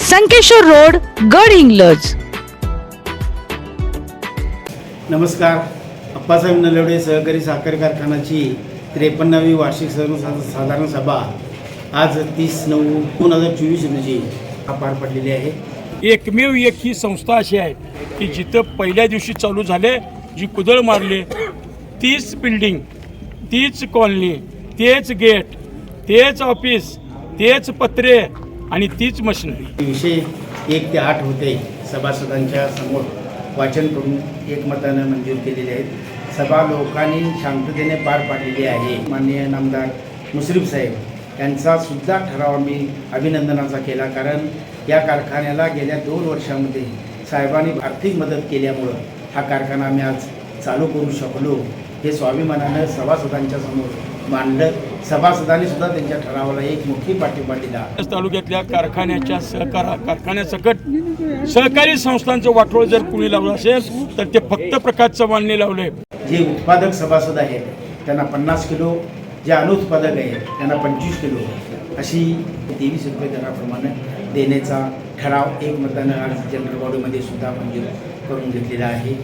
Sankeshwar road Gadhinglaj. नमस्कार. अप्पासाहेब नलवडे सहकारी साखर कारखानाची त्रेपन्नावी वार्षिक सर्व साधारण सभा आज तीस नऊ दोन हजार चोवीस रोजी पार पडलेली आहे. एकमेव एक ही संस्था अशी आहे की जिथं पहिल्या दिवशी चालू झाले जी कुदळ मारली तीच बिल्डिंग तीच कॉलनी तेच गेट तेच ऑफिस तेच पत्रे आणि तीच मशिनरी विषय एक ते आठ होते सभासदांच्या समोर. वाचन करून एकमतानं मंजूर केलेले आहेत. सभा लोकांनी शांततेने पार पाडलेली आहे. माननीय नामदार मुश्रीफ साहेब यांचा सुद्धा ठराव आम्ही अभिनंदनाचा केला. कारण या कारखान्याला गेल्या दोन वर्षामध्ये साहेबांनी आर्थिक मदत केल्यामुळं हा कारखाना आम्ही आज चालू करू शकलो हे स्वाभिमानानं सभासदांच्या समोर मांडलं. सभासदांनी सुद्धा त्यांच्या ठरावाला एक मोठी पाठिंबा दिला. तालुक्यातल्या कारखान्याच्या सहकारा कारखान्यासकट सहकारी संस्थांचं वाटोळ जर कुणी लावलं असेल तर ते फक्त प्रकाश चव्हाणने लावले. जे उत्पादक सभासद आहेत त्यांना पन्नास किलो जे अनुत्पादक आहेत त्यांना पंचवीस किलो. अशी तेवीस रुपये दराप्रमाणे देण्याचा ठराव एक आज जनरल बॉडीमध्ये सुद्धा मंजूर करून घेतलेला आहे.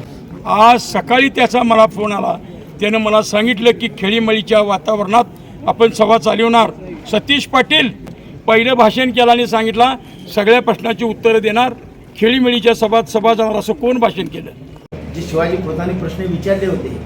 आज सकाळी त्याचा मला फोन आला. त्यानं मला सांगितलं की खेळीमळीच्या वातावरणात आपण सभा चालवणार सतीश पाटील पहिलं भाषण केलं आणि सांगितलं सगळ्या प्रश्नाची उत्तरं देणार. खेळीमेळीच्या सभात सभा जाणार असं कोण भाषण केलं? जे शिवाजी प्रधानी प्रश्न विचारले होते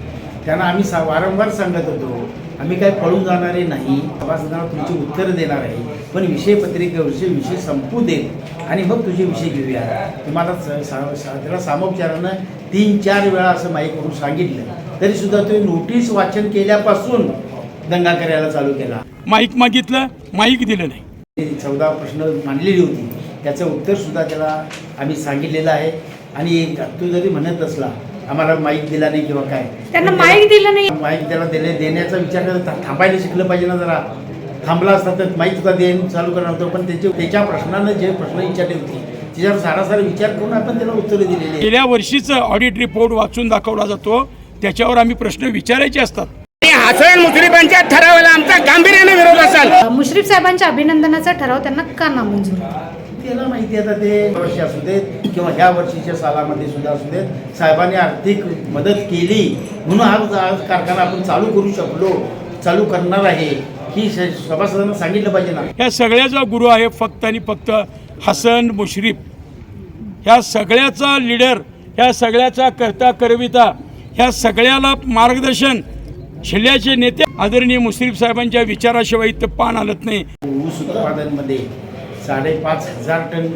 त्यांना आम्ही सा वारंवार सांगत होतो आम्ही काय पळून जाणारे नाही सभासदांना तुमची उत्तरं देणार आहे पण विषय पत्रिकेवरचे विषय संपू देत आणि मग तुझे विषय घेऊया. तुम्हाला स- सा- त्याला सामोपचारानं तीन चार वेळा असं माईक करून सांगितलं. तरीसुद्धा तुम्ही नोटीस वाचन केल्यापासून दंगा करायला चालू केला. माईक मागितलं माईक दिलं नाही. चौदा प्रश्न मांडलेली होती. त्याचं उत्तर सुद्धा त्याला आम्ही सांगितलेलं आहे. आणि तू जरी म्हणत असला आम्हाला माईक दिला नाही किंवा काय. त्यांना माईक दिलं नाही. माईक त्याला दिले देण्याचा विचार करत थांबायला शिकलं पाहिजे ना जरा. थांबला असता तर माईक सुद्धा देण चालू करणार होतं पण त्याचे त्याच्या प्रश्नानं जे प्रश्न विचारले होते त्याच्यावर सारासार विचार करून आपण त्याला उत्तरं दिलेली. गेल्या वर्षीचं ऑडिट रिपोर्ट वाचून दाखवला जातो. त्याच्यावर आम्ही प्रश्न विचारायचे असतात. हसन मुश्रीफांच्या ठरावाला आमचा गांभीर्याने विरोध असाल. मुश्रीफ साहेबांच्या अभिनंदनाचा ठराव त्यांना का नामंजूर? त्याला माहिती आता ते वर्षी असू देत किंवा ह्या वर्षीच्या सालामध्ये सुद्धा असू देत साहेबांनी आर्थिक मदत केली म्हणून आज आज कारखाना आपण चालू करू शकलो चालू करणार आहे ही सभासदांना सांगितलं पाहिजे ना. ह्या सगळ्याचा गुरु आहे फक्त आणि फक्त हसन मुश्रीफ. ह्या सगळ्याचा लीडर ह्या सगळ्याचा करता करविता ह्या सगळ्याला मार्गदर्शन जिल्ह्याचे नेते आदरणीय मुश्रीफ साहेबांच्या विचाराशिवाय इथं पान आलत नाही. ऊस उत्पादनमध्ये साडेपाच हजार टन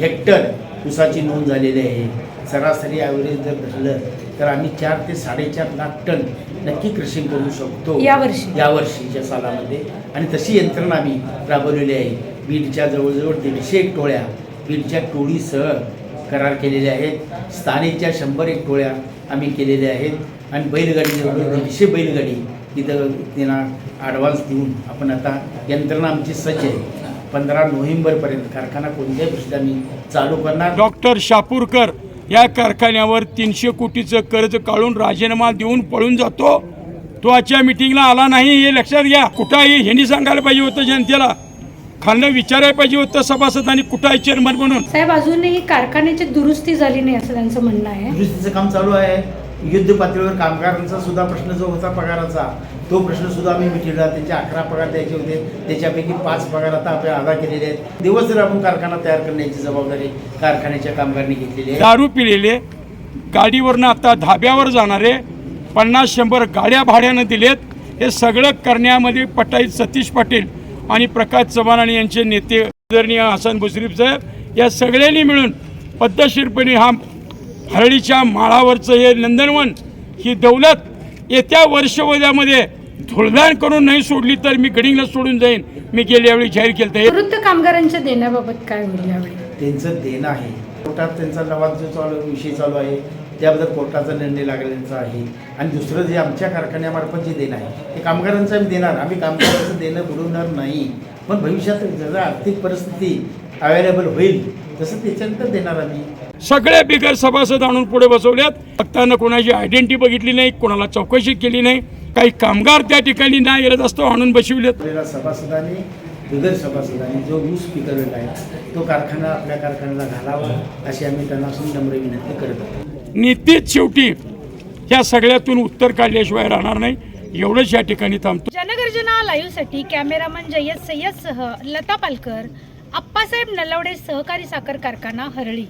हेक्टर ऊसाची नोंद झालेली आहे. सरासरी ॲव्हरेज जर धरलं तर आम्ही चार ते साडेचार लाख टन नक्की कृषी करू शकतो यावर्षी? या वर्षीच्या सालामध्ये. आणि तशी यंत्रणा आम्ही राबवलेली आहे. बीडच्या जवळजवळ दीडशे टोळ्या बीडच्या टोळीसह करार केलेले आहेत. स्थानिकच्या शंभर एक टोळ्या आम्ही केलेल्या आहेत. आणि बैलगाडी दीडशे बैलगाडी तिथं त्यांना ॲडव्हान्स देऊन आपण आता यंत्रणा आमची सज्ज आहे. पंधरा नोव्हेंबरपर्यंत कारखाना कोणत्याही परिस्थितीत आम्ही चालू करणार. डॉक्टर शापूरकर या कारखान्यावर तीनशे कोटीचं कर्ज काढून राजीनामा देऊन पळून जातो. तो आजच्या मिटिंगला आला नाही हे लक्षात घ्या. कुठं आहे ह्यांनी सांगायला पाहिजे होतं जनतेला. खालनं विचारायला पाहिजे होतं सभासदांनी कुठं आहे चेअरमन म्हणून. साहेब अजूनही कारखान्याची दुरुस्ती झाली नाही असं त्यांचं म्हणणं आहे. दुरुस्तीचं काम चालू आहे. युद्ध पातळीवर कामगारांचा सुद्धा प्रश्न जो होता पगाराचा तो प्रश्न सुद्धा आम्ही मिटवला. त्यांचे अकरा पगार द्यायचे होते. त्याच्यापैकी पाच पगार आता आपल्या अदा केलेले आहेत. दिवस आपण कारखाना तयार करण्याची जबाबदारी कारखान्याच्या कामगारांनी घेतलेली आहे. दारू पिलेले गाडीवरनं आता धाब्यावर जाणारे पन्नास शंभर गाड्या भाड्यानं दिलेत. हे सगळं करण्यामध्ये पटाईत सतीश पाटील आणि प्रकाश चव्हाण आणि यांचे नेते आदरणीय हसन मुश्रीफ साहेब या सगळ्यांनी मिळून पद्धतशीरपणे हा हरळीच्या माळावरचं हे नंदनवन ही दौलत येत्या वर्षवध्यामध्ये धुळदाण करून नाही सोडली तर मी गडिंगला सोडून जाईन. मी गेल्या वेळी जाहीर केलं निवृत्त कामगारांच्या देण्याबाबत काय होईल यावेळी? त्यांचं देणं आहे. कोर्टात त्यांचा लवाद जो चालू विषय चालू आहे. त्याबद्दल कोर्टाचा निर्णय लागलेला आहे. आणि दुसरं जे आमच्या कारखान्यामार्फत जे देणं आहे ते कामगारांचं आम्ही देणार. आम्ही कामगारांचं देणं बुडवणार नाही. पण भविष्यात जर आर्थिक परिस्थिती अवेलेबल होईल तसं त्याच्यानंतर देणार आम्ही. सगळे बिगर सभासद आणून पुढे बसवल्यात. फक्तानं कोणाची आयडेंटिटी बघितली नाही कोणाला चौकशी केली नाही. काही कामगार त्या ठिकाणी नाही येत असतो आणून बसविलेत. सभासदांनी बिगर सभासदांनी जो ऊस पिकवलेला आहे तो कारखाना आपल्या कारखान्याला घालावा अशी आम्ही त्यांना नम्र विनंती करत आहोत. नीतीच शेवटी ह्या सगळ्यातून उत्तर काढल्याशिवाय राहणार नाही. एवढंच या ठिकाणी थांबतो. जनगर्जना लाईव्हसाठी कॅमेरामन जय्यद सय्यदसह लता पालकर आप्पासाहेब नलवडे सहकारी साखर कारखाना हरळी.